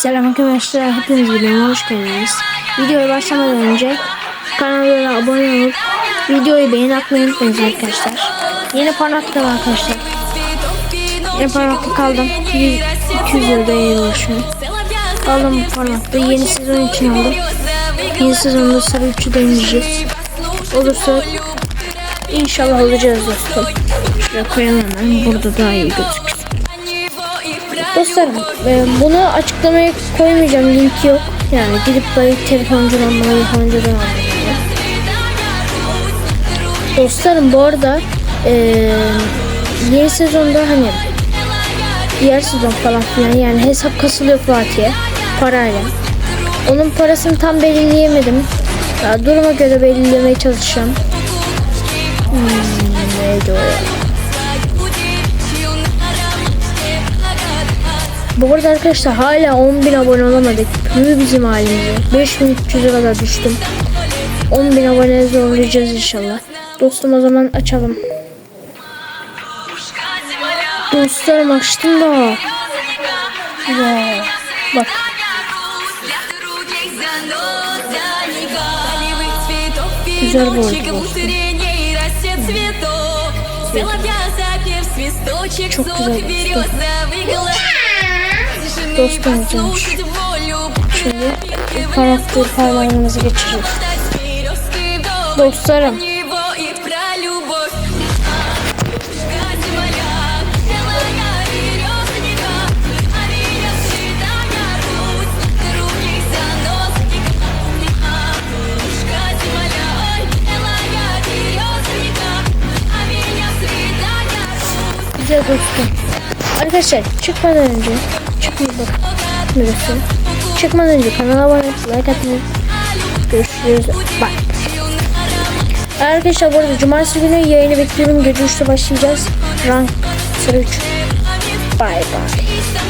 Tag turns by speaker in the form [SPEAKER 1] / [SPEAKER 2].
[SPEAKER 1] Selam arkadaşlar, hepiniz videoma hoş geldiniz. Videoya başlamadan önce kanalıma abone olup videoyu beğeni atmayı unutmayın arkadaşlar. Yeni parmakta arkadaşlar. Yeni parmakta kaldım. 100, 200 lirada uğraşıyorum. Aldım bu parmakta. Yeni sezon için aldım. Yeni sezonda sarı üçü deneyeceğiz. Olursa inşallah olacağız dostum. Şuraya koyalım hemen. Burada daha iyi gözüküyor. Dostlarım e, bunu açıklamaya koymayacağım link yok. Yani gidip böyle telefoncudan bana telefoncudan almayın. Dostlarım bu arada e, yeni sezonda hani diğer sezon falan filan yani hesap kasılıyor Fatih'e parayla. Onun parasını tam belirleyemedim. Ya, duruma göre belirlemeye çalışacağım. Hmm, neydi o ya? Bu arada arkadaşlar hala 10.000 abone olamadık. Pürü bizim halimize. 5300'e kadar düştüm. 10.000 abone zorlayacağız inşallah. Dostum o zaman açalım. Dostlarım açtım da. Ya, bak.
[SPEAKER 2] Güzel bu
[SPEAKER 1] Çok güzel Dostum güzelmiş. Şimdi karakter parmağımızı geçireceğiz. Dostlarım. Güzel dostum. Arkadaşlar çıkmadan önce çıkmayı bak. Çıkmadan önce kanala abone olup like atmayı. Görüşürüz. Bye. Arkadaşlar bu arada cumartesi günü yayını bekliyorum. Gece 3'te başlayacağız. Rank sıra 3. Bye bye.